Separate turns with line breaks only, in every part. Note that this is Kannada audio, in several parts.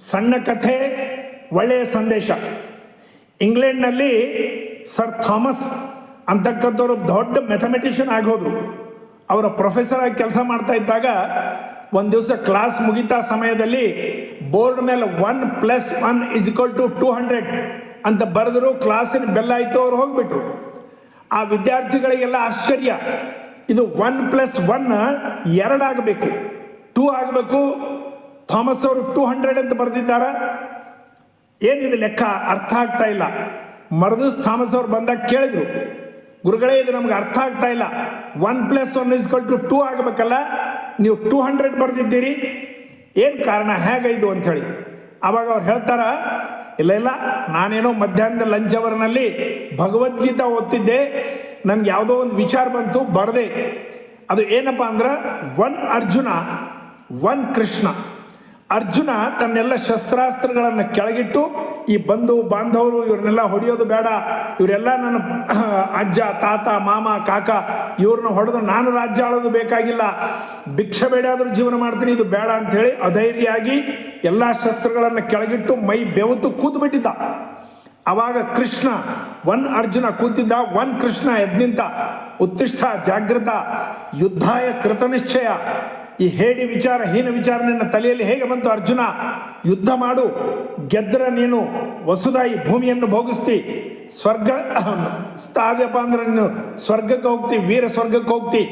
ಸಣ್ಣ ಕಥೆ, ಒಳ್ಳೆಯ ಸಂದೇಶ. ಇಂಗ್ಲೆಂಡ್ನಲ್ಲಿ ಸರ್ ಥಾಮಸ್ ಅಂತಕ್ಕಂಥವ್ರು ದೊಡ್ಡ ಮೆಥಮೆಟಿಷಿಯನ್ ಆಗೋದು ಅವರ ಪ್ರೊಫೆಸರ್ ಆಗಿ ಕೆಲಸ ಮಾಡ್ತಾ ಇದ್ದಾಗ ಒಂದು ದಿವಸ ಕ್ಲಾಸ್ ಮುಗಿತಾ ಸಮಯದಲ್ಲಿ ಬೋರ್ಡ್ ಮೇಲೆ one plus one is equal to two hundred ಅಂತ ಬರೆದ್ರು, ಕ್ಲಾಸಿನ ಬೆಲ್ಲ ಆಯಿತು, ಅವ್ರು ಹೋಗ್ಬಿಟ್ರು. ಆ ವಿದ್ಯಾರ್ಥಿಗಳಿಗೆಲ್ಲ ಆಶ್ಚರ್ಯ. ಇದು ಒನ್ ಪ್ಲಸ್ ಒನ್ ಎರಡಾಗಬೇಕು ಟೂ ಆಗಬೇಕು ಥಾಮಸ್ ಅವರು ಟೂ ಹಂಡ್ರೆಡ್ ಅಂತ ಬರೆದಿದ್ದಾರೆ. ಏನಿದು ಲೆಕ್ಕ? ಅರ್ಥ ಆಗ್ತಾ ಇಲ್ಲ. ಮರದೂಸ್ ಥಾಮಸ್ ಅವ್ರು ಬಂದಾಗ ಕೇಳಿದ್ರು, ಗುರುಗಳೇ, ಇದು ನಮ್ಗೆ ಅರ್ಥ ಆಗ್ತಾ ಇಲ್ಲ. One plus one is equal to two ಆಗಬೇಕಲ್ಲ, ನೀವು ಟೂ ಹಂಡ್ರೆಡ್ ಬರೆದಿದ್ದೀರಿ. ಏನು ಕಾರಣ? ಹೇಗೈದು ಅಂಥೇಳಿ ಅವಾಗ ಅವ್ರು ಹೇಳ್ತಾರ, ಇಲ್ಲ ಇಲ್ಲ, ನಾನೇನೋ ಮಧ್ಯಾಹ್ನದ ಲಂಚ್ ಅವರ್ನಲ್ಲಿ ಭಗವದ್ಗೀತಾ ಓದ್ತಿದ್ದೆ. ನನ್ಗೆ ಯಾವುದೋ ಒಂದು ವಿಚಾರ ಬಂತು, ಬರದೆ. ಅದು ಏನಪ್ಪ ಅಂದ್ರೆ ಒನ್ ಅರ್ಜುನ ಒನ್ ಕೃಷ್ಣ. ಅರ್ಜುನ ತನ್ನೆಲ್ಲ ಶಸ್ತ್ರಾಸ್ತ್ರಗಳನ್ನು ಕೆಳಗಿಟ್ಟು, ಈ ಬಂಧು ಬಾಂಧವರು ಇವ್ರನ್ನೆಲ್ಲ ಹೊಡೆಯೋದು ಬೇಡ. ಇವರೆಲ್ಲ ನನ್ನ ಅಜ್ಜ, ತಾತ, ಮಾಮ, ಕಾಕ, ಇವ್ರನ್ನ ಹೊಡೆದು ನಾನು ರಾಜ್ಯ ಆಳೋದು ಬೇಕಾಗಿಲ್ಲ. ಭಿಕ್ಷೆ ಬೇಡ ಆದ್ರೂ ಜೀವನ ಮಾಡ್ತೀನಿ, ಇದು ಬೇಡ ಅಂಥೇಳಿ ಅಧೈರ್ಯಾಗಿ ಎಲ್ಲ ಶಸ್ತ್ರಗಳನ್ನು ಕೆಳಗಿಟ್ಟು ಮೈ ಬೆವತು ಕೂತು ಬಿಟ್ಟಿದ್ದ ಅವಾಗ ಕೃಷ್ಣ ಒನ್ ಅರ್ಜುನ ಕೂತಿದ್ದ ಒನ್ ಕೃಷ್ಣ ಎದ್ನಿಂತ ಉತ್ತಿಷ್ಠ ಜಾಗೃತ ಯುದ್ಧಾಯ ಕೃತನಿಶ್ಚಯ. ಈ ಹೇಡಿ ವಿಚಾರ, ಹೀನ ವಿಚಾರ ನಿನ್ನ ತಲೆಯಲ್ಲಿ ಹೇಗೆ ಬಂತು ಅರ್ಜುನ? ಯುದ್ಧ ಮಾಡು, ಗೆದ್ರೆ ನೀನು ವಸುದಾಯಿ ಭೂಮಿಯನ್ನು ಭೋಗಿಸ್ತಿ. ಸ್ವರ್ಗ ಸ್ಥಾದ್ಯಪ್ಪ ಅಂದ್ರೆ ನೀನು ಸ್ವರ್ಗಕ್ಕೆ ಹೋಗ್ತಿ, ವೀರ ಸ್ವರ್ಗಕ್ಕೆ ಹೋಗ್ತಿ.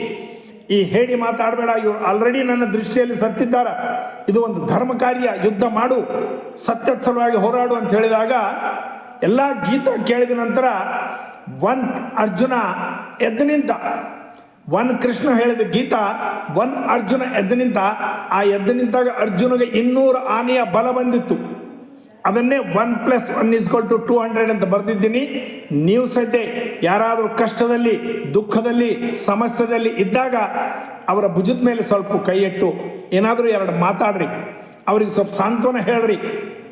ಈ ಹೇಳಿ ಮಾತಾಡಬೇಡ, ಇವರು ಆಲ್ರೆಡಿ ನನ್ನ ದೃಷ್ಟಿಯಲ್ಲಿ ಸತ್ತಿದ್ದಾರ. ಇದು ಒಂದು ಧರ್ಮ ಕಾರ್ಯ, ಯುದ್ಧ ಮಾಡು, ಸತ್ಯದ ಸಲುವಾಗಿ ಹೋರಾಡು ಅಂತ ಹೇಳಿದಾಗ ಎಲ್ಲ ಗೀತ ಕೇಳಿದ ನಂತರ ಒನ್ ಅರ್ಜುನ, ಎದ್ದು ನಿಂತ ಒನ್ ಕೃಷ್ಣ ಹೇಳಿದ ಗೀತ, ಒನ್ ಅರ್ಜುನ ಎದ್ದು ನಿಂತ ಆ ಎದ್ದು ನಿಂತಾಗ ಅರ್ಜುನಿಗೆ ಇನ್ನೂರು ಆನೆಯ ಬಲ ಬಂದಿತ್ತು. ಅದನ್ನೇ one plus one is equal to two hundred ಅಂತ ಬರೆದಿದ್ದೀನಿ. ನೀವು ಸಹಿತ ಯಾರಾದರೂ ಕಷ್ಟದಲ್ಲಿ, ದುಃಖದಲ್ಲಿ, ಸಮಸ್ಯೆದಲ್ಲಿ ಇದ್ದಾಗ ಅವರ ಭುಜದ ಮೇಲೆ ಸ್ವಲ್ಪ ಕೈಯಿಟ್ಟು ಏನಾದರೂ ಎರಡು ಮಾತಾಡ್ರಿ. ಅವರಿಗೆ ಸ್ವಲ್ಪ ಸಾಂತ್ವನ ಹೇಳ್ರಿ,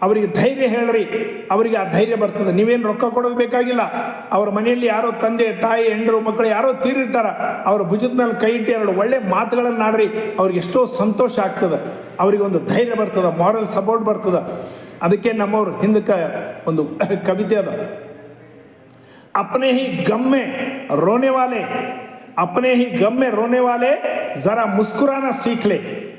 ಅವರಿಗೆ ಧೈರ್ಯ ಹೇಳ್ರಿ, ಅವರಿಗೆ ಆ ಧೈರ್ಯ ಬರ್ತದೆ. ನೀವೇನು ರೊಕ್ಕ ಕೊಡೋದು ಬೇಕಾಗಿಲ್ಲ. ಅವ್ರ ಮನೆಯಲ್ಲಿ ಯಾರೋ ತಂದೆ, ತಾಯಿ, ಹೆಂಡರು, ಮಕ್ಕಳು ಯಾರೋ ತೀರಿರ್ತಾರ, ಅವ್ರ ಭುಜದ ಮೇಲೆ ಕೈ ಇಟ್ಟು ಎರಡು ಒಳ್ಳೆ ಮಾತುಗಳನ್ನು ಆಡ್ರಿ, ಅವ್ರಿಗೆ ಎಷ್ಟೋ ಸಂತೋಷ ಆಗ್ತದೆ. ಅವರಿಗೆ ಒಂದು ಧೈರ್ಯ ಬರ್ತದೆ ಮಾರಲ್ ಸಪೋರ್ಟ್ ಬರ್ತದೆ. ಅದಕ್ಕೆ ನಮ್ಮವ್ರು ಹಿಂದಕ್ಕೆ ಒಂದು ಕವಿತೆ ಅದ. ಅಪ್ನೆ ಹಿ ಗಮ್ಮೆ ರೋನೆವಾಲೆ ಅಪ್ನೆ ಹಿ ಗಮ್ಮೆ ರೋನೆವಾಲೆ, ಜರಾ ಮುಸ್ಕುರಾನ ಸೀಕ್ಲೆ.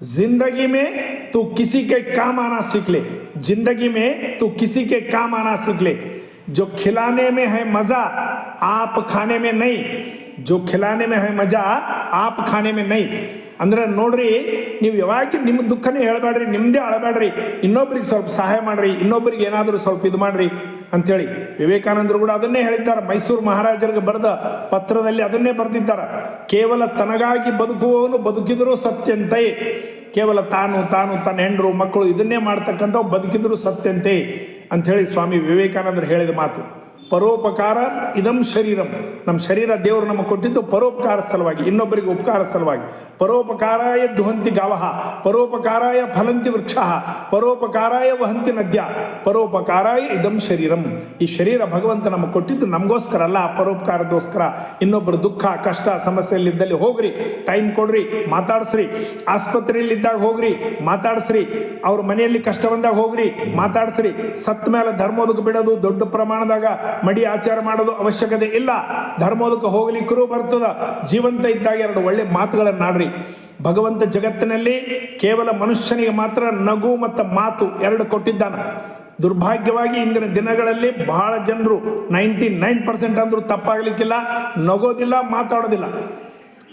जिंदगी में तू किसी के काम आना सीख ले जिंदगी में तू किसी के काम आना सीख ले जो खिलाने में है मजा आप खाने में नहीं जो खिलाने में है मजा आप खाने में नहीं ಅಂದ್ರೆ ನೋಡ್ರಿ ನೀವು ಯಾವಾಗ ನಿಮ್ಮ ದುಃಖನೇ ಹೇಳಬೇಡ್ರಿ ನಿಮ್ಮದೇ ಅಳಬೇಡ್ರಿ ಇನ್ನೊಬ್ರಿಗೆ ಸ್ವಲ್ಪ ಸಹಾಯ ಮಾಡ್ರಿ ಇನ್ನೊಬ್ರಿಗೆ ಏನಾದರೂ ಸ್ವಲ್ಪ ಇದು ಮಾಡ್ರಿ ಅಂಥೇಳಿ ವಿವೇಕಾನಂದರು ಕೂಡ ಅದನ್ನೇ ಹೇಳಿದ್ದಾರೆ. ಮೈಸೂರು ಮಹಾರಾಜರಿಗೆ ಬರೆದ ಪತ್ರದಲ್ಲಿ ಅದನ್ನೇ ಬರೆದಿದ್ದಾರೆ. ಕೇವಲ ತನಗಾಗಿ ಬದುಕುವವನು ಬದುಕಿದರೂ ಸತ್ಯಂತೆ. ಕೇವಲ ತಾನು ತಾನು, ತನ್ನ ಹೆಂಡರು, ಮಕ್ಕಳು ಇದನ್ನೇ ಮಾಡ್ತಕ್ಕಂಥ ಬದುಕಿದರೂ ಸತ್ಯಂತೆ ಅಂಥೇಳಿ ಸ್ವಾಮಿ ವಿವೇಕಾನಂದರು ಹೇಳಿದ ಮಾತು. ಪರೋಪಕಾರ ಇದಂ ಶರೀರಂ. ನಮ್ಮ ಶರೀರ ದೇವರು ನಮಗೆ ಕೊಟ್ಟಿದ್ದು ಪರೋಪಕಾರ ಸಲುವಾಗಿ, ಇನ್ನೊಬ್ಬರಿಗೆ ಉಪಕಾರ ಸಲುವಾಗಿ. ಪರೋಪಕಾರಾಯ ದುಹಂತಿ ಗಾವಹ ಪರೋಪಕಾರಾಯ ಫಲಂತಿ ವೃಕ್ಷ, ಪರೋಪಕಾರಾಯ ವಹಂತಿ ನದ್ಯ, ಪರೋಪಕಾರಾಯ ಇದಂ ಶರೀರಂ. ಈ ಶರೀರ ಭಗವಂತ ನಮಗೆ ಕೊಟ್ಟಿದ್ದು ನಮಗೋಸ್ಕರ ಅಲ್ಲ, ಪರೋಪಕಾರದೋಸ್ಕರ. ಇನ್ನೊಬ್ಬರು ದುಃಖ, ಕಷ್ಟ, ಸಮಸ್ಯೆಯಲ್ಲಿದ್ದಲ್ಲಿ ಹೋಗ್ರಿ, ಟೈಮ್ ಕೊಡ್ರಿ, ಮಾತಾಡಿಸ್ರಿ. ಆಸ್ಪತ್ರೆಯಲ್ಲಿದ್ದಾಗ ಹೋಗ್ರಿ, ಮಾತಾಡಿಸ್ರಿ. ಅವ್ರ ಮನೆಯಲ್ಲಿ ಕಷ್ಟ ಬಂದಾಗ ಹೋಗ್ರಿ, ಮಾತಾಡಿಸ್ರಿ. ಸತ್ತ ಮೇಲೆ ಧರ್ಮೋದಕ ಬಿಡೋದು ದೊಡ್ಡ ಪ್ರಮಾಣದಾಗ ಮಡಿ ಆಚಾರ ಮಾಡೋದು ಅವಶ್ಯಕತೆ ಇಲ್ಲ. ಧರ್ಮೋದಕ್ಕೆ ಹೋಗ್ಲಿಕ್ಕೂ ಬರ್ತದ. ಜೀವಂತ ಇದ್ದಾಗ ಎರಡು ಒಳ್ಳೆ ಮಾತುಗಳನ್ನಾಡ್ರಿ ಭಗವಂತ ಜಗತ್ತಿನಲ್ಲಿ ಕೇವಲ ಮನುಷ್ಯನಿಗೆ ಮಾತ್ರ ನಗು ಮತ್ತು ಮಾತು ಎರಡು ಕೊಟ್ಟಿದ್ದಾನೆ. ದುರ್ಭಾಗ್ಯವಾಗಿ ಇಂದಿನ ದಿನಗಳಲ್ಲಿ ಬಹಳ ಜನರು ನೈಂಟಿ ನೈನ್ ಪರ್ಸೆಂಟ್ ಅಂದರೂ ತಪ್ಪಾಗಲಿಕ್ಕಿಲ್ಲ, ನಗೋದಿಲ್ಲ, ಮಾತಾಡೋದಿಲ್ಲ.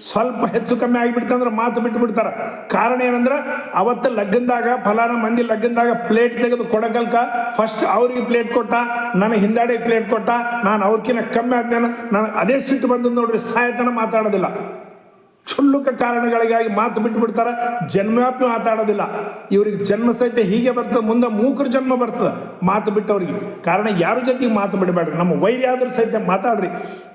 ಸ್ವಲ್ಪ ಹೆಚ್ಚು ಕಮ್ಮಿ ಆಗಿಬಿಡ್ತಂದ್ರೆ ಮಾತು ಬಿಟ್ಟು ಬಿಡ್ತಾರೆ. ಕಾರಣ ಏನಂದ್ರೆ ಅವತ್ತು ಲಗ್ನದಾಗ, ಫಲಾನ ಮಂದಿ ಲಗ್ನದಾಗ ಪ್ಲೇಟ್ ತೆಗೆದು ಕೊಡಕಲ್ಕ ಫಸ್ಟ್ ಅವ್ರಿಗೆ ಪ್ಲೇಟ್ ಕೊಟ್ಟ, ನನ್ನ ಹಿಂದಾಡಿ ಪ್ಲೇಟ್ ಕೊಟ್ಟ, ನಾನು ಅವ್ರಕಿನ್ನ ಕಮ್ಮಿ ಆದ್ನೇನು ನಾನು ಅದೇ ಸಿಟ್ಟು ಬಂದು ನೋಡ್ರಿ ಸಹಾಯತನ ಮಾತಾಡೋದಿಲ್ಲ. ಕ್ಷುಲ್ಲಕ ಕಾರಣಗಳಿಗಾಗಿ ಮಾತು ಬಿಟ್ಟು ಬಿಡ್ತಾರೆ. ಜನ್ಮವ್ಯಾಪಿ ಮಾತಾಡೋದಿಲ್ಲ. ಇವ್ರಿಗೆ ಜನ್ಮ ಸಹಿತ ಹೀಗೆ ಬರ್ತದೆ, ಮುಂದೆ ಮೂಕರ ಜನ್ಮ ಬರ್ತದೆ. ಮಾತು ಬಿಟ್ಟವ್ರಿಗೆ. ಕಾರಣ ಯಾರ ಜೊತೆಗೆ ಮಾತು ಬಿಡಬೇಡ್ರಿ. ನಮ್ಮ ವೈರಿ ಆದ್ರೂ ಸಹಿತ ಮಾತಾಡ್ರಿ.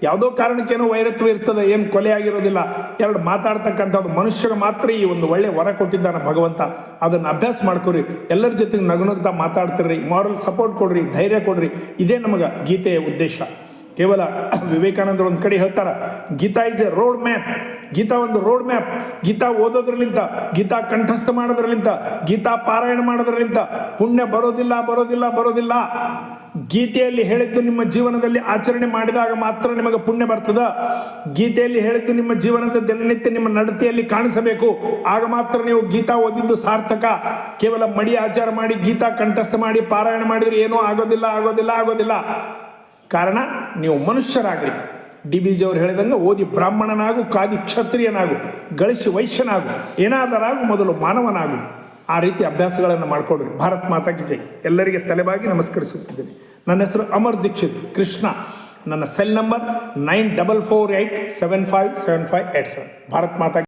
ಯಾವುದೋ ಕಾರಣಕ್ಕೇನೋ ವೈರತ್ವ ಇರ್ತದೆ, ಏನು ಕೊಲೆ ಆಗಿರೋದಿಲ್ಲ. ಎರಡು ಮಾತಾಡ್ತಕ್ಕಂಥದ್ದು ಮನುಷ್ಯರು ಮಾತ್ರ ಈ ಒಂದು ಒಳ್ಳೆ ವರ ಕೊಟ್ಟಿದ್ದಾನೆ ಭಗವಂತ. ಅದನ್ನು ಅಭ್ಯಾಸ ಮಾಡ್ಕೊರಿ. ಎಲ್ಲರ ಜೊತೆಗೆ ನಗುನಗ್ತಾ ಮಾತಾಡ್ತಿರ್ರಿ. ಮಾರಲ್ ಸಪೋರ್ಟ್ ಕೊಡ್ರಿ, ಧೈರ್ಯ ಕೊಡ್ರಿ. ಇದೇ ನಮಗೆ ಗೀತೆಯ ಉದ್ದೇಶ. ಕೇವಲ ವಿವೇಕಾನಂದರು ಒಂದು ಕಡೆ ಹೇಳ್ತಾರೆ, Gita is a road map Gita ಒಂದು ರೋಡ್ ಮ್ಯಾಪ್ ಗೀತಾ ಓದೋದ್ರಲಿಂತ ಗೀತಾ ಕಂಠಸ್ಥ ಮಾಡೋದ್ರಲಿಂತ ಗೀತಾ ಪಾರಾಯಣ ಮಾಡೋದ್ರಲಿಂತ ಪುಣ್ಯ ಬರೋದಿಲ್ಲ ಬರೋದಿಲ್ಲ ಬರೋದಿಲ್ಲ. ಗೀತೆಯಲ್ಲಿ ಹೇಳಿದ್ದು ನಿಮ್ಮ ಜೀವನದಲ್ಲಿ ಆಚರಣೆ ಮಾಡಿದಾಗ ಮಾತ್ರ ನಿಮಗೆ ಪುಣ್ಯ ಬರ್ತದ. ಗೀತೆಯಲ್ಲಿ ಹೇಳಿದ್ದು ನಿಮ್ಮ ಜೀವನದ ದಿನನಿತ್ಯ ನಿಮ್ಮ ನಡತೆಯಲ್ಲಿ ಕಾಣಿಸಬೇಕು. ಆಗ ಮಾತ್ರ ನೀವು ಗೀತಾ ಓದಿದ್ದು ಸಾರ್ಥಕ. ಕೇವಲ ಮಡಿ ಆಚಾರ ಮಾಡಿ, ಗೀತಾ ಕಂಠಸ್ಥ ಮಾಡಿ, ಪಾರಾಯಣ ಮಾಡಿದ್ರೆ ಏನೂ ಆಗೋದಿಲ್ಲ ಆಗೋದಿಲ್ಲ ಆಗೋದಿಲ್ಲ. ಕಾರಣ, ನೀವು ಮನುಷ್ಯರಾಗಲಿ ಡಿ ಬಿ ಜಿ ಅವರು ಹೇಳಿದಂಗೆ ಓದಿ ಬ್ರಾಹ್ಮಣನಾಗು, ಕಾದಿ ಕ್ಷತ್ರಿಯನಾಗು, ಗಳಿಸಿ ವೈಶ್ಯನಾಗು, ಏನಾದರಾಗು ಮೊದಲು ಮಾನವನಾಗು. ಆ ರೀತಿ ಅಭ್ಯಾಸಗಳನ್ನು ಮಾಡಿಕೊಡ್ರಿ. ಭಾರತ್ ಮಾತಾ ಕಿ ಜೈ. ಎಲ್ಲರಿಗೆ ತಲೆಬಾಗಿ ನಮಸ್ಕರಿಸುತ್ತಿದ್ದೇನೆ. ನನ್ನ ಹೆಸರು ಅಮರ್ ದೀಕ್ಷಿತ್. ಕೃಷ್ಣ. ನನ್ನ cell number nine double four eight seven five seven five eight seven. Bharat Mata